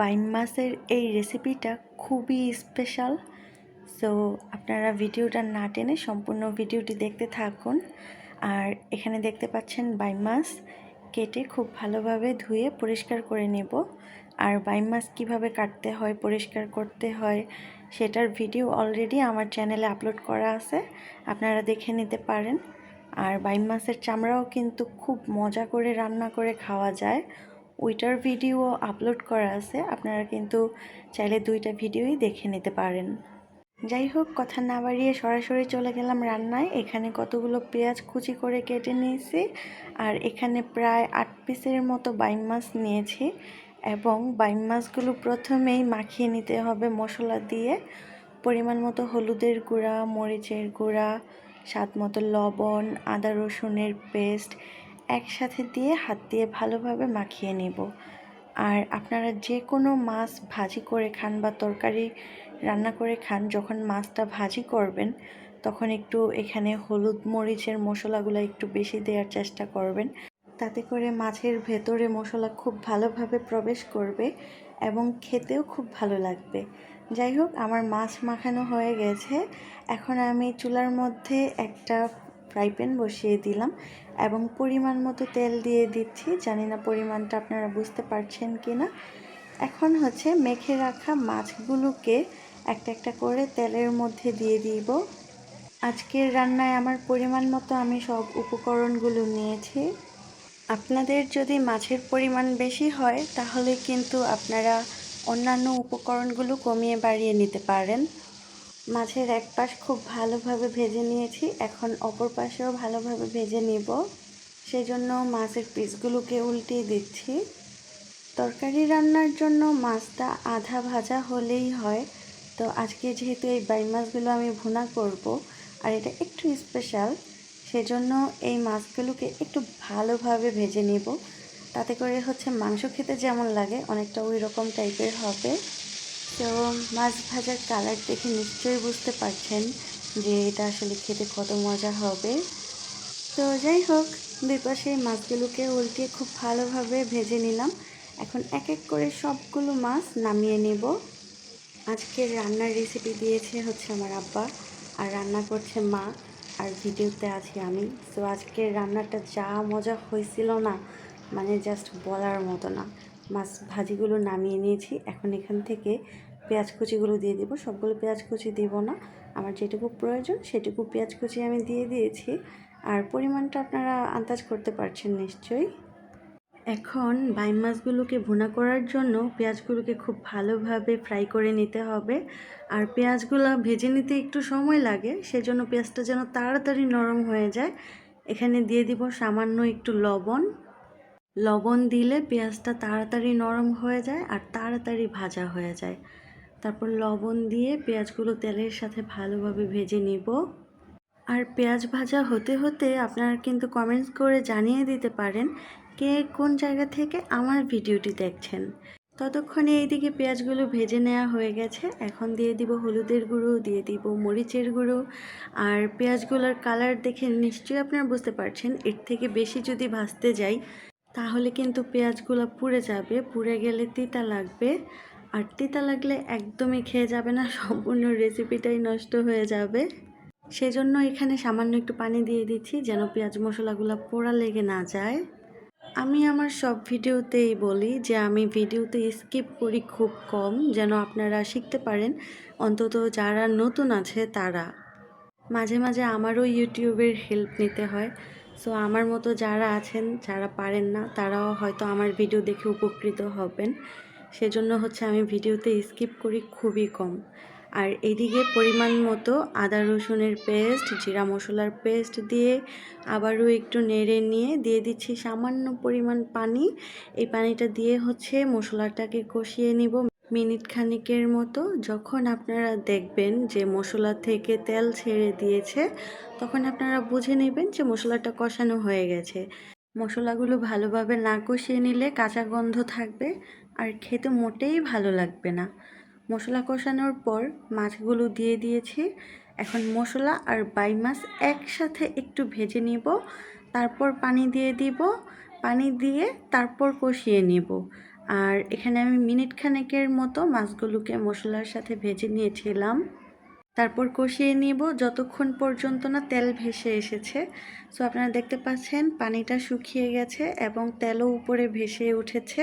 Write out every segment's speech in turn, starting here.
বাইম মাছের এই রেসিপিটা খুবই স্পেশাল সো আপনারা ভিডিওটা না টেনে সম্পূর্ণ ভিডিওটি দেখতে থাকুন। আর এখানে দেখতে পাচ্ছেন বাইম মাছ কেটে খুব ভালোভাবে ধুয়ে পরিষ্কার করে নেব। আর বাইম মাছ কীভাবে কাটতে হয়, পরিষ্কার করতে হয়, সেটার ভিডিও অলরেডি আমার চ্যানেলে আপলোড করা আছে। আপনারা দেখে নিতে পারেন। আর বাইম মাছের চামড়াও কিন্তু খুব মজা করে রান্না করে খাওয়া যায়। ওইটার ভিডিও আপলোড করা আছে। আপনারা কিন্তু চাইলে দুইটা ভিডিওই দেখে নিতে পারেন। যাই হোক, কথা না বাড়িয়ে সরাসরি চলে গেলাম রান্নায়। এখানে কতগুলো পেঁয়াজ কুচি করে কেটে নিয়েছি আর এখানে প্রায় আট পিসের মতো বাইম মাছ নিয়েছি এবং বাইম মাছগুলো প্রথমেই মাখিয়ে নিতে হবে মশলা দিয়ে। পরিমাণ মতো হলুদের গুঁড়া, মরিচের গুঁড়া, স্বাদ মতো লবণ, আদা রসুনের পেস্ট একসাথে দিয়ে হাত দিয়ে ভালোভাবে মাখিয়ে নেব। আর আপনারা যে কোনো মাছ ভাজি করে খান বা তরকারি রান্না করে খান, যখন মাছটা ভাজি করবেন, তখন একটু এখানে হলুদ মরিচের মশলাগুলো একটু বেশি দেওয়ার চেষ্টা করবেন। তাতে করে মাছের ভেতরে মশলা খুব ভালোভাবে প্রবেশ করবে এবং খেতেও খুব ভালো লাগবে। যাই হোক, আমার মাছ মাখানো হয়ে গেছে। এখন আমি চুলার মধ্যে একটা ফ্রাই প্যান বসিয়ে দিলাম এবং পরিমাণ মতো তেল দিয়ে দিচ্ছি। জানি না পরিমাণটা আপনারা বুঝতে পারছেন কি না এখন হচ্ছে মেখে রাখা মাছগুলোকে একটা একটা করে তেলের মধ্যে দিয়ে দিব। আজকের রান্নায় আমার পরিমাণ মতো আমি সব উপকরণগুলো নিয়েছি। আপনাদের যদি মাছের পরিমাণ বেশি হয়, তাহলে কিন্তু আপনারা অন্যান্য উপকরণগুলো কমিয়ে বাড়িয়ে নিতে পারেন। মাছের এক পাশ খুব ভালোভাবে ভেজে নিয়েছি, এখন অপর পাশেও ভালোভাবে ভেজে নিব। সেই জন্য মাছের পিসগুলোকে উল্টিয়ে দিচ্ছি। তরকারি রান্নার জন্য মাছটা আধা ভাজা হলেই হয়। তো আজকে যেহেতু এই বাই মাছগুলো আমি ভুনা করব, আর এটা একটু স্পেশাল সেজন্য এই মাছগুলোকে একটু ভালোভাবে ভেজে নিব। তাতে করে হচ্ছে মাংস খেতে যেমন লাগে, অনেকটা ওই রকম টাইপের হবে। তো মাছ ভাজার কালার দেখে নিশ্চয়ই বুঝতে পারছেন যে এটা আসলে খেতে কত মজা হবে। তো যাই হোক, দুই পাশে মাছগুলোকে উল্টিয়ে খুব ভালোভাবে ভেজে নিলাম। এখন এক এক করে সবগুলো মাছ নামিয়ে নেব। আজকের রান্নার রেসিপি দিয়েছে হচ্ছে আমার আব্বা আর রান্না করছে মা আর ভিডিওতে আছি আমি। তো আজকের রান্নাটা যা মজা হয়েছিল না মানে জাস্ট বলার মতো না। মাছ ভাজিগুলো নামিয়ে নিয়েছি। এখন এখান থেকে পেঁয়াজ কুচিগুলো দিয়ে দেবো। সবগুলো পেঁয়াজ কুচি দেবো না। আমার যেটুকু প্রয়োজন সেটুকু পেঁয়াজ কুচি আমি দিয়ে দিয়েছি। আর পরিমাণটা আপনারা আন্দাজ করতে পারছেন নিশ্চয়ই। এখন বাইম মাছগুলোকে ভুনা করার জন্য পেঁয়াজগুলোকে খুব ভালোভাবে ফ্রাই করে নিতে হবে। আর পেঁয়াজগুলো ভেজে নিতে একটু সময় লাগে, সেজন্য পেঁয়াজটা যেন তাড়াতাড়ি নরম হয়ে যায়। এখানে দিয়ে দিব সামান্য একটু লবণ। লবণ দিলে পেঁয়াজটা তাড়াতাড়ি নরম হয়ে যায় আর তাড়াতাড়ি ভাজা হয়ে যায়। তারপর লবণ দিয়ে পেঁয়াজগুলো তেলের সাথে ভালোভাবে ভেজে নিব। আর পেঁয়াজ ভাজা হতে হতে আপনারা কিন্তু কমেন্টস করে জানিয়ে দিতে পারেন কে কোন জায়গা থেকে আমার ভিডিওটি দেখছেন। ততক্ষণে এইদিকে পেঁয়াজগুলো ভেজে নেওয়া হয়ে গেছে। এখন দিয়ে দিব হলুদের গুঁড়ো, দিয়ে দিব মরিচের গুঁড়ো। আর পেঁয়াজগুলোর কালার দেখে নিশ্চয়ই আপনারা বুঝতে পারছেন, এর থেকে বেশি যদি ভাজতে যাই তাহলে কিন্তু পেঁয়াজগুলো পুড়ে যাবে, পুড়ে গেলে তিতা লাগবে। আর তিতা লাগলে একদমই খেয়ে যাবে না, সম্পূর্ণ রেসিপিটাই নষ্ট হয়ে যাবে। সেজন্য এখানে সামান্য একটু পানি দিয়ে দিচ্ছি যেন পেঁয়াজ মশলাগুলো পোড়া লেগে না যায়। আমি আমার সব ভিডিওতেই বলি যে আমি ভিডিওতে স্কিপ করি খুব কম, যেন আপনারা শিখতে পারেন। অন্তত যারা নতুন আছে তারা। মাঝে মাঝে আমারও ইউটিউবের হেল্প নিতে হয়। সো আমার মতো যারা আছেন, যারা পারেন না, তারাও হয়তো আমার ভিডিও দেখে উপকৃত হবেন। সেজন্য হচ্ছে আমি ভিডিওতে স্কিপ করি খুবই কম। আর এদিকে পরিমাণ মতো আদা রসুনের পেস্ট জিরা মশলার পেস্ট দিয়ে আবারও একটু নেড়ে নিয়ে দিয়ে দিচ্ছি সামান্য পরিমাণ পানি। এই পানিটা দিয়ে হচ্ছে মশলাটাকে কষিয়ে নিব। মিনিট খানিকের মতো যখন আপনারা দেখবেন যে মশলা থেকে তেল ছেড়ে দিয়েছে, তখন আপনারা বুঝে নেবেন যে মশলাটা কষানো হয়ে গেছে। মশলাগুলো ভালোভাবে না কষিয়ে নিলে কাঁচা গন্ধ থাকবে আর খেতে মোটেই ভালো লাগবে না। মশলা কষানোর পর মাছগুলো দিয়ে দিয়েছি। এখন মশলা আর বাই মাছ একসাথে একটু ভেজে নিব। তারপর পানি দিয়ে দিব। পানি দিয়ে তারপর কষিয়ে নিব। আর এখানে আমি মিনিট খানেকের মতো মাছগুলোকে মশলার সাথে ভেজে নিয়েছিলাম। তারপর কষিয়ে নিব যতক্ষণ পর্যন্ত না তেল ভেসে এসেছে। সো আপনারা দেখতে পাচ্ছেন পানিটা শুকিয়ে গেছে এবং তেলও উপরে ভেসে উঠেছে।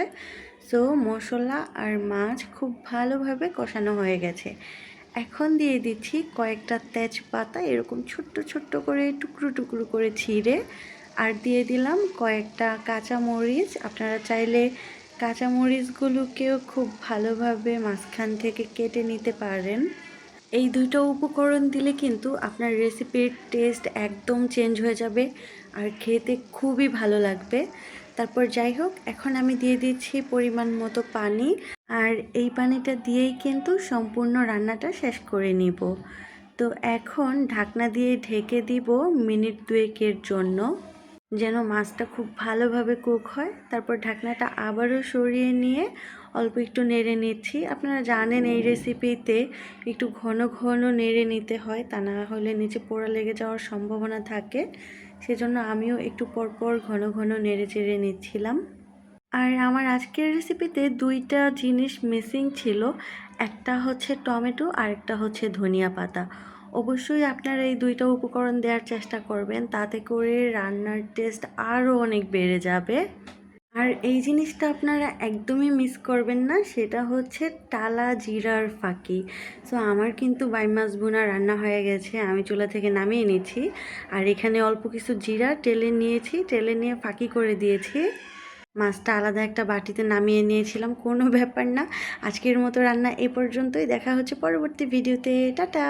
সো মশলা আর মাছ খুব ভালোভাবে কষানো হয়ে গেছে। এখন দিয়ে দিচ্ছি কয়েকটা তেজপাতা, এরকম ছোট্ট ছোট্ট করে টুকরো টুকরো করে ছিঁড়ে। আর দিয়ে দিলাম কয়েকটা কাঁচা মরিচ আপনারা চাইলে কাঁচা মরিচগুলোকেও খুব ভালোভাবে মাঝখান থেকে কেটে নিতে পারেন। এই দুটো উপকরণ দিলে কিন্তু আপনার রেসিপির টেস্ট একদম চেঞ্জ হয়ে যাবে আর খেতে খুবই ভালো লাগবে। তারপর যাই হোক, এখন আমি দিয়ে দিচ্ছি পরিমাণ মতো পানি আর এই পানিটা দিয়েই কিন্তু সম্পূর্ণ রান্নাটা শেষ করে নিব। তো এখন ঢাকনা দিয়ে ঢেকে দিব মিনিট দুয়েকের জন্য। যেন মাছটা খুব ভালোভাবে কুক হয়। তারপর ঢাকনাটা আবারও সরিয়ে নিয়ে অল্প একটু নেড়ে নিচ্ছি। আপনারা জানেন এই রেসিপিতে একটু ঘন ঘন নেড়ে নিতে হয়, তা না হলে নিচে পোড়া লেগে যাওয়ার সম্ভাবনা থাকে। সেজন্য আমিও একটু পরপর ঘন ঘন নেড়ে চেড়ে নিচ্ছিলাম। আর আমার আজকের রেসিপিতে দুইটা জিনিস মিসিং ছিল। একটা হচ্ছে টমেটো আর একটা হচ্ছে ধনিয়া পাতা। অবশ্যই আপনারা এই দুইটা উপকরণ দেওয়ার চেষ্টা করবেন। তাতে করে রান্নার টেস্ট আরও অনেক বেড়ে যাবে। আর এই জিনিসটা আপনারা একদমই মিস করবেন না, সেটা হচ্ছে টালা জিরার ফাঁকি। সো আমার কিন্তু বাই মাছ বোনা রান্না হয়ে গেছে, আমি চুলা থেকে নামিয়ে নিচ্ছি। আর এখানে অল্প কিছু জিরা টেলে নিয়েছি, টেলে নিয়ে ফাঁকি করে দিয়েছি। মাছটা আলাদা একটা বাটিতে নামিয়ে নিয়েছিলাম, কোনো ব্যাপার না। আজকের মতো রান্না এ পর্যন্তই, দেখা হচ্ছে পরবর্তী ভিডিওতে টাটা!